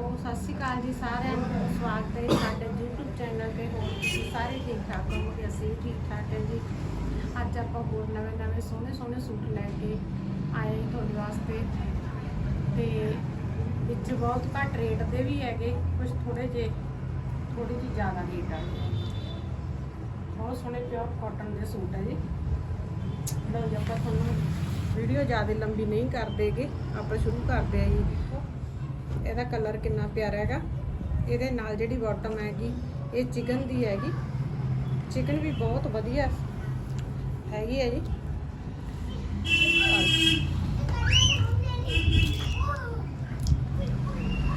ਸਤਿ ਸ਼੍ਰੀ ਅਕਾਲ ਜੀ ਸਾਰਿਆਂ ਨੂੰ। ਸਵਾਗਤ ਹੈ ਸਾਡੇ YouTube ਚੈਨਲ ਤੇ। ਹੋਰ ਤੁਸੀਂ ਸਾਰੇ ਠੀਕ ਠਾਕ ਹੋਵੋਗੇ? ਅਸੀਂ ਠੀਕ ਠਾਕ ਹਾਂ ਜੀ। ਅੱਜ ਆਪਾਂ ਹੋਰ ਨਵੇਂ ਨਵੇਂ ਸੋਹਣੇ ਸੋਹਣੇ ਸੂਟ ਲੈ ਕੇ ਆਏ ਹਾਂ ਤੁਹਾਡੇ ਵਾਸਤੇ। ਤੇ ਵਿੱਚ ਬਹੁਤ ਘੱਟ ਰੇਟ ਦੇ ਵੀ ਹੈਗੇ। ਕੁਝ ਥੋੜੇ ਜੇ ਥੋੜੀ ਜਿਹੀ ਜ਼ਿਆਦਾ ਰੇਟ ਆ। ਬਹੁਤ ਸੋਹਣੇ ਪਿਓਰ ਕਾਟਨ ਦੇ ਸੂਟ ਹੈ ਜੀ। ਲਓ ਜੀ, ਆਪਾਂ ਤੁਹਾਨੂੰ ਵੀਡੀਓ ਜ਼ਿਆਦਾ ਲੰਬੀ ਨਹੀਂ ਕਰਦੇਗੇ ਆਪਾਂ ਸ਼ੁਰੂ ਕਰਦੇ ਹਾਂ ਜੀ। ਇਹਦਾ ਕਲਰ ਕਿੰਨਾ ਪਿਆਰਾ ਹੈਗਾ। ਇਹਦੇ ਨਾਲ ਜਿਹੜੀ ਬਾਟਮ ਹੈਗੀ, ਇਹ ਚਿਕਨ ਦੀ ਹੈਗੀ। ਚਿਕਨ ਵੀ ਬਹੁਤ ਵਧੀਆ ਹੈਗੀ ਹੈ ਜੀ।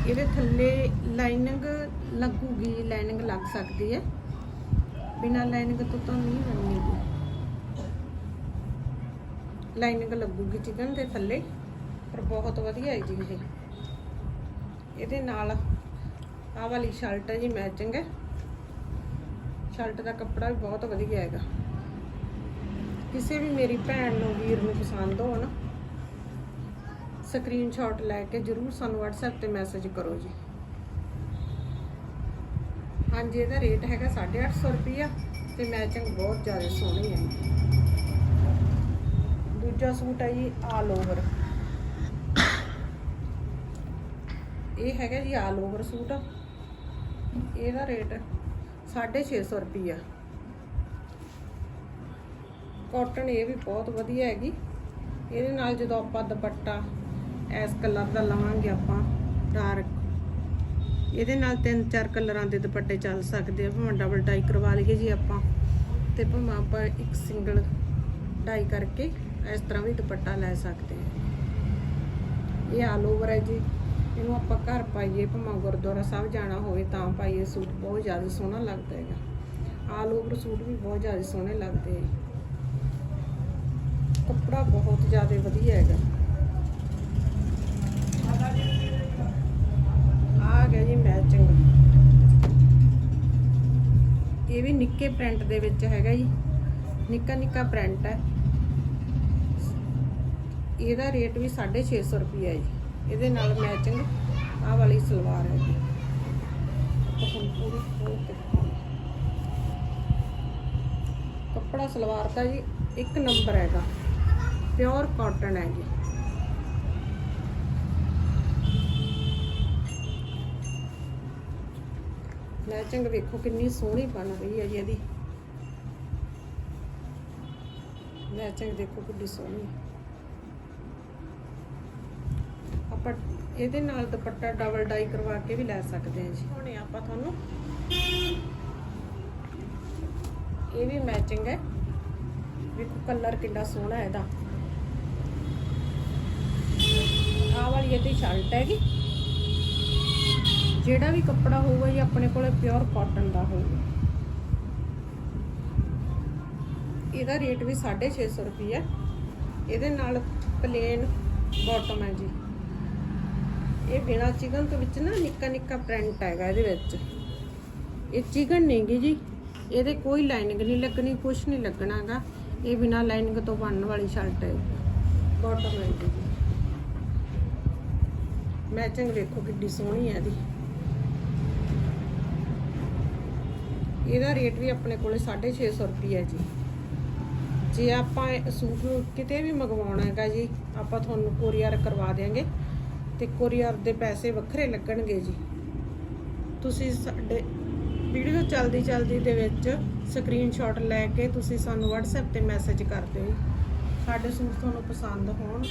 ਇਹਦੇ ਥੱਲੇ ਲਾਈਨਿੰਗ ਲੱਗੂਗੀ ਲਾਈਨਿੰਗ ਲੱਗ ਸਕਦੀ ਹੈ। ਬਿਨਾਂ ਲਾਈਨਿੰਗ ਤੋਂ ਤਾਂ ਨਹੀਂ ਬਣੇਗੀ ਲਾਈਨਿੰਗ ਲੱਗੂਗੀ ਚਿਕਨ ਦੇ ਥੱਲੇ, ਪਰ ਬਹੁਤ ਵਧੀਆ ਹੈ ਜੀ ਇਹ। ਇਹਦੇ ਨਾਲ ਆਹ ਵਾਲੀ ਸ਼ਰਟ ਹੈ ਜੀ ਮੈਚਿੰਗ ਹੈ। ਸ਼ਰਟ ਦਾ ਕੱਪੜਾ ਵੀ ਬਹੁਤ ਵਧੀਆ ਹੈਗਾ। ਕਿਸੇ ਵੀ ਮੇਰੀ ਭੈਣ ਨੂੰ, ਵੀਰ ਨੂੰ ਪਸੰਦ ਹੋਣ ਸਕਰੀਨਸ਼ਾਟ ਲੈ ਕੇ ਜਰੂਰ ਸਾਨੂੰ WhatsApp ਤੇ ਮੈਸੇਜ ਕਰੋ ਜੀ। ਹਾਂਜੀ, ਇਹਦਾ ਰੇਟ ਹੈਗਾ 850 ਰੁਪਿਆ ਤੇ ਮੈਚਿੰਗ ਬਹੁਤ ਜ਼ਿਆਦਾ ਸੋਹਣੀ ਹੈ। ਦੂਜਾ ਸੂਟ ਹੈ ਜੀ ਆਲ ਓਵਰ ਇਹ ਹੈਗਾ ਜੀ ਆਲ ਓਵਰ ਸੂਟ। ਇਹਦਾ ਰੇਟ 650 ਰੁਪਈਆ। ਕਾਟਨ ਇਹ ਵੀ ਬਹੁਤ ਵਧੀਆ ਹੈਗੀ। ਇਹਦੇ ਨਾਲ ਜਦੋਂ ਆਪਾਂ ਦੁਪੱਟਾ ਇਸ ਕਲਰ ਦਾ ਲਵਾਂਗੇ ਆਪਾਂ ਡਾਰਕ ਇਹਦੇ ਨਾਲ ਤਿੰਨ ਚਾਰ ਕਲਰਾਂ ਦੇ ਦੁਪੱਟੇ ਚੱਲ ਸਕਦੇ ਆ। ਭਾਵੇਂ ਡਬਲ ਡਾਈ ਕਰਵਾ ਲਈਏ ਜੀ ਆਪਾਂ। ਤੇ ਭਾਵੇਂ ਆਪਾਂ ਇੱਕ ਸਿੰਗਲ ਡਾਈ ਕਰਕੇ ਇਸ ਤਰ੍ਹਾਂ ਵੀ ਦੁਪੱਟਾ ਲੈ ਸਕਦੇ ਆ। ਇਹ ਆਲ ਓਵਰ ਹੈ ਜੀ। ਇਹਨੂੰ ਆਪਾਂ ਘਰ ਪਾਈਏ, ਭਾਵੇਂ ਗੁਰਦੁਆਰਾ ਸਾਹਿਬ ਜਾਣਾ ਹੋਵੇ ਤਾਂ ਪਾਈਏ ਸੂਟ, ਬਹੁਤ ਜ਼ਿਆਦਾ ਸੋਹਣਾ ਲੱਗਦਾ ਹੈਗਾ। ਆਲ ਓਵਰ ਸੂਟ ਵੀ ਬਹੁਤ ਜ਼ਿਆਦਾ ਸੋਹਣੇ ਲੱਗਦੇ ਆ। ਕੱਪੜਾ ਬਹੁਤ ਜ਼ਿਆਦਾ ਵਧੀਆ ਹੈਗਾ। ਆ ਗਿਆ ਜੀ ਮੈਚਿੰਗ ਇਹ ਵੀ ਨਿੱਕੇ ਪ੍ਰਿੰਟ ਦੇ ਵਿੱਚ ਹੈਗਾ ਜੀ। ਨਿੱਕਾ ਨਿੱਕਾ ਪ੍ਰਿੰਟ ਹੈ। ਇਹਦਾ ਰੇਟ ਵੀ 650 ਰੁਪਏ ਹੈ ਜੀ। ਇਹਦੇ ਨਾਲ ਮੈਚਿੰਗ ਆਹ ਵਾਲੀ ਸਲਵਾਰ ਹੈ ਜੀ। ਹੁਣ ਪੂਰੀ ਖੋਲ ਕੇ ਕੱਪੜਾ ਸਲਵਾਰ ਦਾ ਜੀ, ਇੱਕ ਨੰਬਰ ਹੈਗਾ। ਪਿਓਰ ਕਾਟਨ ਹੈ ਜੀ। ਮੈਚਿੰਗ ਵੇਖੋ ਕਿੰਨੀ ਸੋਹਣੀ ਬਣ ਰਹੀ ਹੈ ਜੀ ਇਹਦੀ। ਮੈਚਿੰਗ ਦੇਖੋ ਕਿੰਨੀ ਸੋਹਣੀ। ਹੈ ਆਪਾਂ ਇਹਦੇ ਨਾਲ ਦੁਪੱਟਾ ਡਬਲ ਡਾਈ ਕਰਵਾ ਕੇ ਵੀ ਲੈ ਸਕਦੇ ਹਾਂ ਜੀ। ਹੁਣ ਆਪਾਂ ਤੁਹਾਨੂੰ। ਇਹ ਵੀ ਮੈਚਿੰਗ ਹੈ। ਵੇਖੋ ਕਲਰ ਕਿੰਨਾ ਸੋਹਣਾ ਹੈ ਇਹਦਾ। ਆਹ ਵਾਲੀ ਇਹਦੀ ਸ਼ਰਟ ਹੈਗੀ। ਜਿਹੜਾ ਵੀ ਕੱਪੜਾ ਹੋਊਗਾ ਜੀ ਆਪਣੇ ਕੋਲੇ ਪਿਓਰ ਕਾਟਨ ਦਾ ਹੋਊਗਾ। ਇਹਦਾ ਰੇਟ ਵੀ 650 ਰੁਪਏ ਇਹਦੇ ਨਾਲ ਪਲੇਨ ਬਾਟਮ ਹੈ ਜੀ। ਇਹ ਬਿਨਾ ਚਿਕਨ ਤੋਂ ਵਿੱਚ ਨਾ ਨਿੱਕਾ ਨਿੱਕਾ ਪ੍ਰਿੰਟ ਹੈਗਾ ਇਹਦੇ ਵਿੱਚ। ਇਹ ਚਿਕਨ ਨਹੀਂਗੀ ਜੀ। ਇਹਦੇ ਕੋਈ ਲਾਈਨਿੰਗ ਨਹੀਂ ਲੱਗਣੀ ਕੁਝ ਨਹੀਂ ਲੱਗਣਾਗਾ। ਇਹ ਬਿਨਾ ਲਾਈਨਿੰਗ ਤੋਂ ਬਣਨ ਵਾਲੀ ਸ਼ਰਟ ਹੈ। ਬਾਟਮ ਹੈ ਜੀ। ਮੈਚਿੰਗ ਵੇਖੋ ਕਿੱਡੀ ਸੋਹਣੀ ਹੈ ਇਹਦੀ। ਇਹਦਾ ਰੇਟ ਵੀ ਆਪਣੇ ਕੋਲੇ 650 ਰੁਪਏ ਹੈ ਜੀ। ਜੇ ਆਪਾਂ ਸੂਟ ਕਿਤੇ ਵੀ ਮੰਗਵਾਉਣਾ ਹੈਗਾ ਜੀ, ਆਪਾਂ ਤੁਹਾਨੂੰ ਕੋਰੀਅਰ ਕਰਵਾ ਦੇਾਂਗੇ ਤੇ ਕੋਰੀਅਰ ਦੇ ਪੈਸੇ ਵੱਖਰੇ ਲੱਗਣਗੇ ਜੀ। ਤੁਸੀਂ ਸਾਡੇ ਵੀਡੀਓ ਚੱਲਦੀ ਚਲਦੀ ਦੇ ਵਿੱਚ ਸਕਰੀਨਸ਼ਾਟ ਲੈ ਕੇ ਤੁਸੀਂ ਸਾਨੂੰ WhatsApp ਤੇ ਮੈਸੇਜ ਕਰ ਦਿਓ ਸਾਡੇ ਸੂਟ ਤੁਹਾਨੂੰ ਪਸੰਦ ਹੋਣ,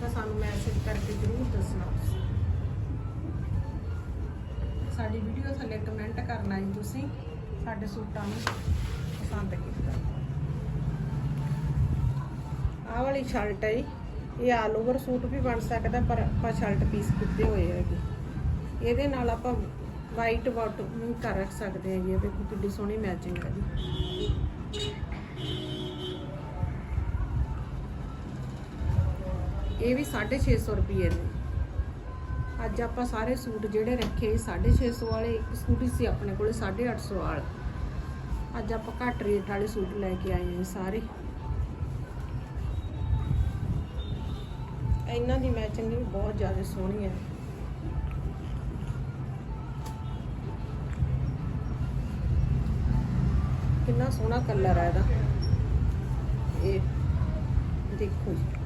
ਤਾਂ ਸਾਨੂੰ ਮੈਸੇਜ ਕਰਕੇ ਜ਼ਰੂਰ ਦੱਸਣਾ ਸਾਡੀ ਵੀਡੀਓ ਥੱਲੇ ਕਮੈਂਟ ਕਰਨਾ ਜੀ ਤੁਸੀਂ, ਸਾਡੇ ਸੂਟਾਂ ਨੂੰ ਪਸੰਦ ਕੀਤਾ। ਆਹ ਵਾਲੀ ਸ਼ਰਟ ਹੈ ਜੀ। ਇਹ ਆਲ ਓਵਰ ਸੂਟ ਵੀ ਬਣ ਸਕਦਾ, ਪਰ ਆਪਾਂ ਸ਼ਰਟ ਪੀਸ ਕੀਤੇ ਹੋਏ ਹੈਗੇ। ਇਹਦੇ ਨਾਲ ਆਪਾਂ ਵਾਈਟ ਬਾਟਮ ਕਰ ਰੱਖ ਸਕਦੇ ਹੈਗੇ ਜੀ ਇਹ ਦੇਖੋ ਕਿੰਨੀ ਸੋਹਣੀ ਮੈਚਿੰਗ ਹੈ ਜੀ। ਇਹ ਵੀ 650 ਰੁਪਏ ਨੇ ਅੱਜ ਆਪਾਂ ਸਾਰੇ ਸੂਟ ਜਿਹੜੇ ਰੱਖੇ 650 ਵਾਲੇ, ਇੱਕ ਸੂਟ ਹੀ ਸੀ ਆਪਣੇ ਕੋਲੇ 850 ਵਾਲਾ। ਅੱਜ ਆਪਾਂ ਘੱਟ ਰੇਟ ਵਾਲੇ ਸੂਟ ਲੈ ਕੇ ਆਏ ਹਾਂ ਸਾਰੇ। ਇਹਨਾਂ ਦੀ ਮੈਚਿੰਗ ਵੀ ਬਹੁਤ ਜ਼ਿਆਦਾ ਸੋਹਣੀ ਹੈ। ਕਿੰਨਾ ਸੋਹਣਾ ਕਲਰ ਹੈ ਇਹਦਾ। ਇਹ ਦੇਖੋ ਜੀ।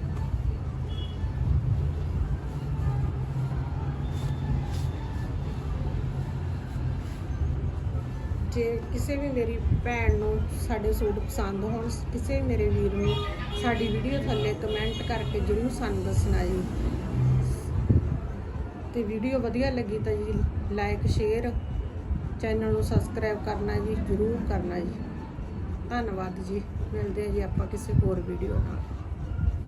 ਜੇ ਕਿਸੇ ਵੀ ਮੇਰੀ ਭੈਣ ਨੂੰ ਸਾਡੇ ਸੂਟ ਪਸੰਦ ਹੋਣ, ਕਿਸੇ ਵੀ ਮੇਰੇ ਵੀਰ ਨੂੰ ਸਾਡੀ ਵੀਡੀਓ ਥੱਲੇ ਕਮੈਂਟ ਕਰਕੇ ਜਰੂਰ ਸਾਨੂੰ ਦੱਸਣਾ ਜੀ। ਤੇ ਵੀਡੀਓ ਵਧੀਆ ਲੱਗੀ ਤਾਂ ਜੀ ਲਾਈਕ ਸ਼ੇਅਰ ਚੈਨਲ ਨੂੰ ਸਬਸਕ੍ਰਾਈਬ ਕਰਨਾ ਜੀ, ਜਰੂਰ ਕਰਨਾ ਜੀ। ਧੰਨਵਾਦ ਜੀ। ਮਿਲਦੇ ਆ ਜੀ ਆਪਾਂ ਕਿਸੇ ਹੋਰ ਵੀਡੀਓ ਨਾਲ।